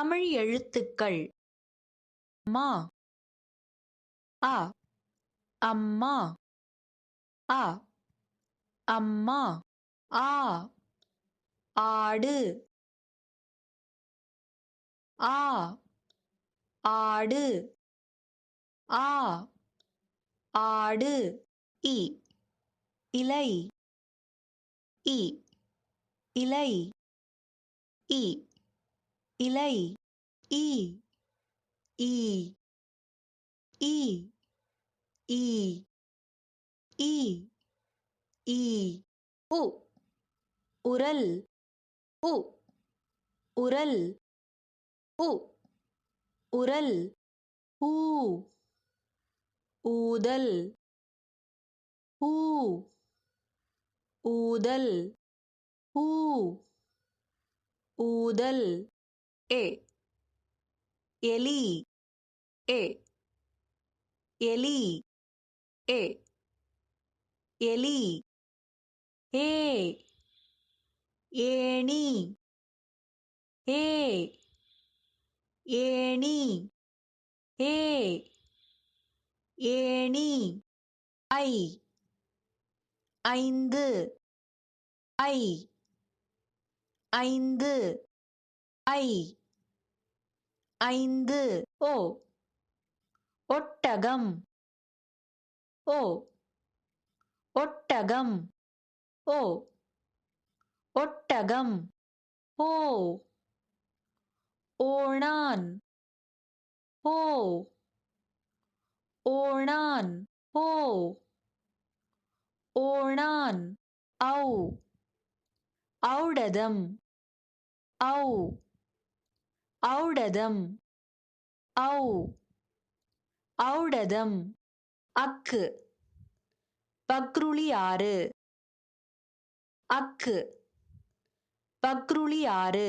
தமிழ் எழுத்துக்கள். மா. அ. அம்மா. அ. அம்மா. ஆ. ஆடு. ஆ. ஆடு. ஆ. ஆடு. இ. இலை. இ. இலை. இ. இலை ஈ ஈ ஈ ஈ ஈ ஈ உ உரல் உ உரல் உ உரல் ஊ ஊதல் ஊ ஊதல் ஊ ஊதல். ஏ. எலி. ஏ. எலி. ஏ. எலி. ஏ. ஏணி. ஏ. ஏணி. ஏ. ஏணி. ஐ. ஐந்து. ஐ. ஐந்து. ஐ. ஐந்து. ஓ. ஒட்டகம். ஓ. ஒட்டகம். ஓ. ஒட்டகம். ஓ. ஓணான். ஓ. ஓணான். ஓ. ஓணான். ஔ. ஔடதம். ஔ. ஔடதம். ஔ. ஔடதம். அக்கு. பக்ருளி ஆறு. அக்கு. பக்ருளி ஆறு.